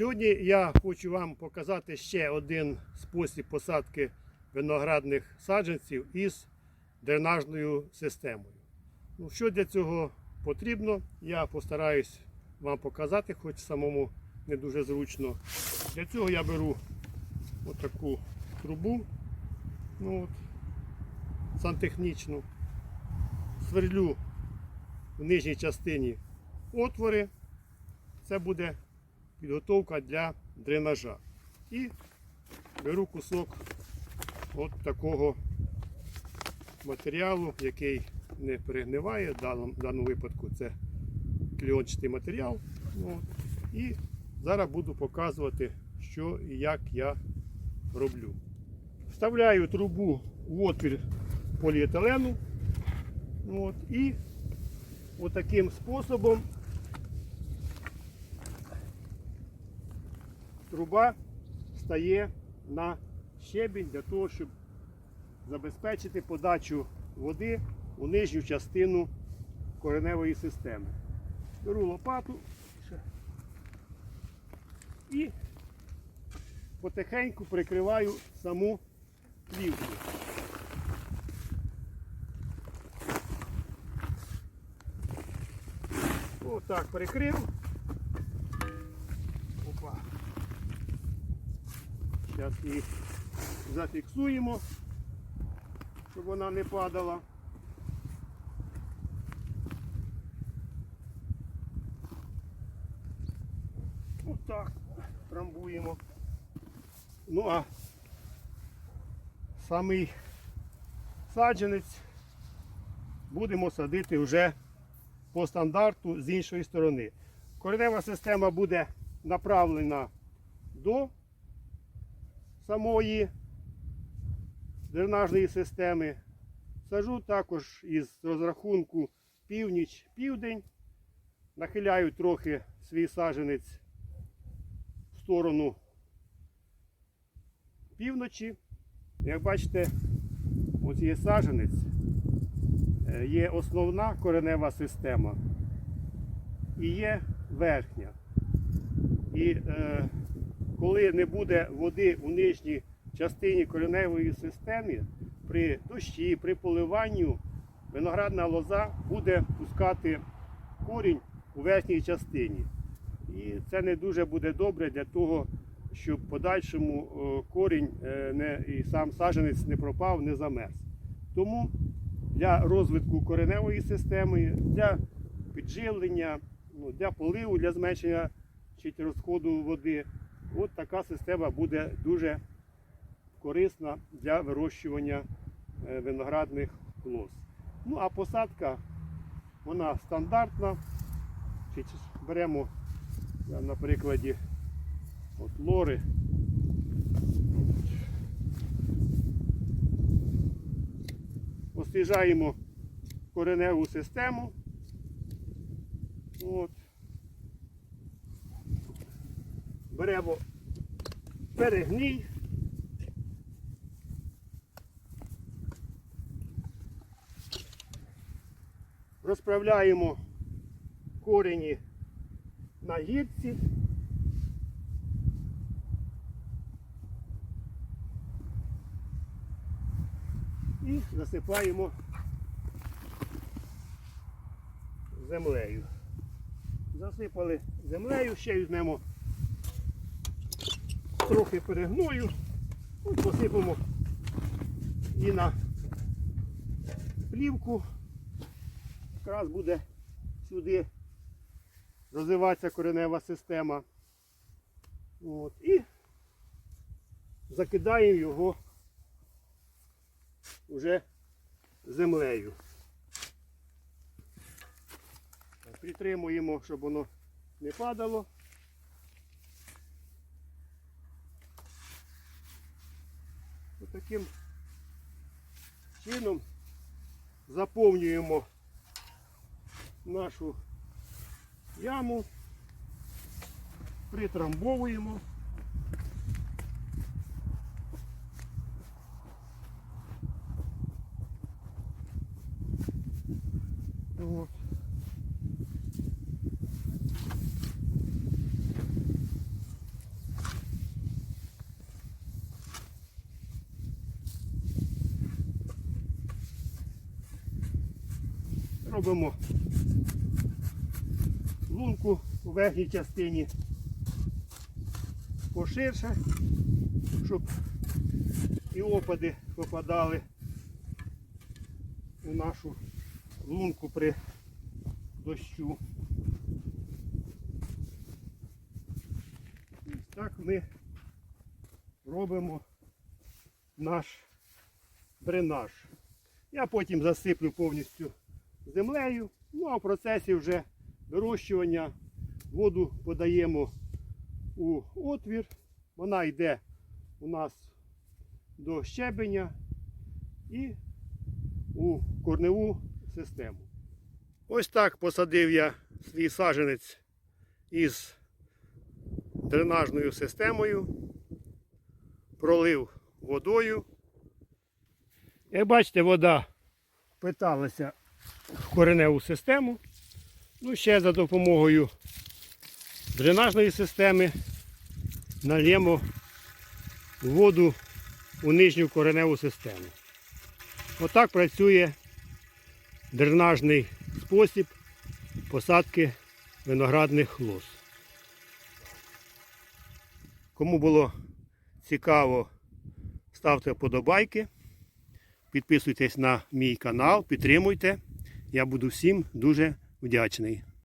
Сьогодні я хочу вам показати ще один спосіб посадки виноградних саджанців із дренажною системою. Ну, що для цього потрібно, я постараюсь вам показати, хоч самому не дуже зручно. Для цього я беру отаку трубу, ну, от, сантехнічну, сверлю в нижній частині отвори. Це буде підготовка для дренажа. І беру кусок от такого матеріалу, який не перегниває. В даному, випадку це кліончатий матеріал. От. І зараз буду показувати, що і як я роблю. Вставляю трубу в отвір поліетилену. От, і отаким способом труба стає на щебінь для того, щоб забезпечити подачу води у нижню частину кореневої системи. Беру лопату і потихеньку прикриваю саму плівку. Отак прикрив. Зараз її зафіксуємо, щоб вона не падала. Отак трамбуємо. Ну а самий саджанець будемо садити вже по стандарту з іншої сторони. Коренева система буде направлена до самої дренажної системи. Сажу також із розрахунку північ-південь. Нахиляю трохи свій саджанець в сторону півночі. Як бачите, ось є саджанець, е, є основна коренева система і є верхня. І е, коли не буде води у нижній частині кореневої системи, при дощі, при поливанню, виноградна лоза буде пускати корінь у верхній частині. І це не дуже буде добре для того, щоб подальшому е, корінь е, не, і сам саджанець не пропав, не замерз. Тому для розвитку кореневої системи, для підживлення, ну, для поливу, для зменшення розходу води, от така система буде дуже корисна для вирощування е, виноградних лоз. Ну а посадка вона стандартна. Беремо на прикладі от лори. Освіжаємо кореневу систему. От. Беремо перегній. Розправляємо корені на гірці. І засипаємо землею. Засипали землею, ще візьмемо трохи перегною, ну, посипемо і на плівку. Якраз буде сюди розвиватися коренева система. От, і закидаємо його вже землею. Притримуємо, щоб воно не падало. Таким чином заповнюємо нашу яму, притрамбовуємо. От. Робимо лунку у верхній частині поширше, щоб і опади попадали у нашу лунку при дощу. Ось так ми робимо наш дренаж. Я потім засиплю повністю землею. Ну а в процесі вже вирощування воду подаємо у отвір. Вона йде у нас до щебеня і у корневу систему. Ось так посадив я свій саженець із дренажною системою, пролив водою. Як бачите, вода впиталася в кореневу систему. Ну, ще за допомогою дренажної системи нальємо воду у нижню кореневу систему. Отак працює дренажний спосіб посадки виноградних лоз. Кому було цікаво, ставте вподобайки, підписуйтесь на мій канал, підтримуйте. Я буду всім дуже вдячний.